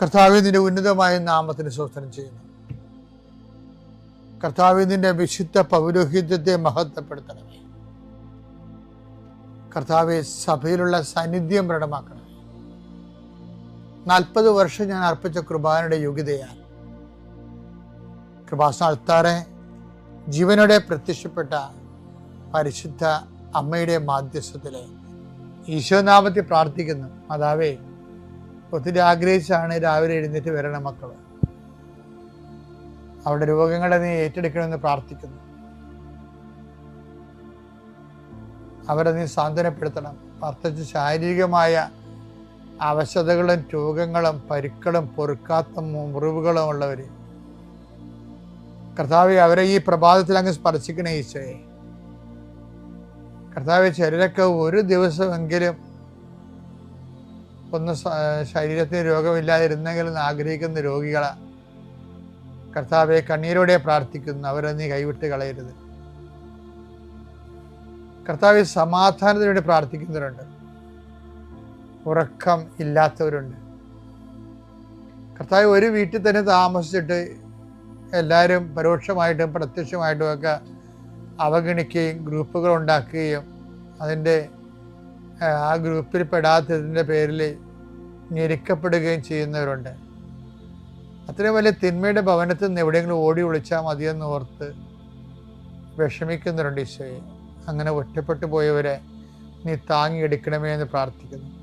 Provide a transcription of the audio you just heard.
കർത്താവ് ഉന്നതമായ നാമത്തിന് സ്വസ്ഥനം ചെയ്യുന്നു. കർത്താവ് നിന്റെ വിശുദ്ധ പൗരോഹിത്യത്തെ മഹത്വപ്പെടുത്തണമേ. കർത്താവെ സഭയിലുള്ള സാന്നിധ്യം പ്രകടമാക്കണം നാൽപ്പത് വർഷം ഞാൻ അർപ്പിച്ച കൃപാനയുടെ യോഗ്യതയാൽ കൃപാസ്ഥാനത്താറെ ജീവനോടെ പ്രത്യക്ഷപ്പെട്ട പരിശുദ്ധ അമ്മയുടെ മാധ്യസ്ഥത്തിലെ ഈശോനാമത്തിൽ പ്രാർത്ഥിക്കുന്നു. മാതാവേ ഒത്തിരി ആഗ്രഹിച്ചാണ് രാവിലെ എഴുന്നേറ്റ് വരണ മക്കൾ അവരുടെ രോഗങ്ങളെ നീ ഏറ്റെടുക്കണമെന്ന് പ്രാർത്ഥിക്കുന്നു. അവരെ നീ സാന്ത്വനപ്പെടുത്തണം. പ്രത്യേകിച്ച് ശാരീരികമായ അവശതകളും രോഗങ്ങളും പരുക്കളും പൊറുക്കാത്ത മുറിവുകളും ഉള്ളവർ കർത്താവ് അവരെ ഈ പ്രഭാതത്തിൽ അങ്ങ് സ്പർശിക്കണേ ഈശോയെ. കർത്താവ് ചിലരൊക്കെ ഒരു ദിവസമെങ്കിലും ഒന്ന് ശരീരത്തിന് രോഗമില്ലാതിരുന്നെങ്കിൽ ആഗ്രഹിക്കുന്ന രോഗികളെ കർത്താവെ കണ്ണീരോടെ പ്രാർത്ഥിക്കുന്നു. അവരെ നീ കൈവിട്ട് കളയരുത്. കർത്താവെ സമാധാനത്തിന് വേണ്ടി പ്രാർത്ഥിക്കുന്നവരുണ്ട്. ഉറക്കം ഇല്ലാത്തവരുണ്ട്. കർത്താവ് ഒരു വീട്ടിൽ തന്നെ താമസിച്ചിട്ട് എല്ലാവരും പരോക്ഷമായിട്ടും പ്രത്യക്ഷമായിട്ടും ഒക്കെ അവഗണിക്കുകയും ഗ്രൂപ്പുകൾ ഉണ്ടാക്കുകയും അതിന്റെ ആ ഗ്രൂപ്പിൽ പെടാത്തതിന്റെ പേരിൽ ഞെരുക്കപ്പെടുകയും ചെയ്യുന്നവരുണ്ട്. അത്രയും വലിയ തിന്മയുടെ ഭവനത്തിൽ നിന്ന് എവിടെയെങ്കിലും ഓടി ഒളിച്ചാൽ മതിയെന്ന് ഓർത്ത് വിഷമിക്കുന്നവരുണ്ട് ഈശോയെ. അങ്ങനെ ഒറ്റപ്പെട്ടു പോയവരെ നീ താങ്ങിയെടുക്കണമേ എന്ന് പ്രാർത്ഥിക്കുന്നു.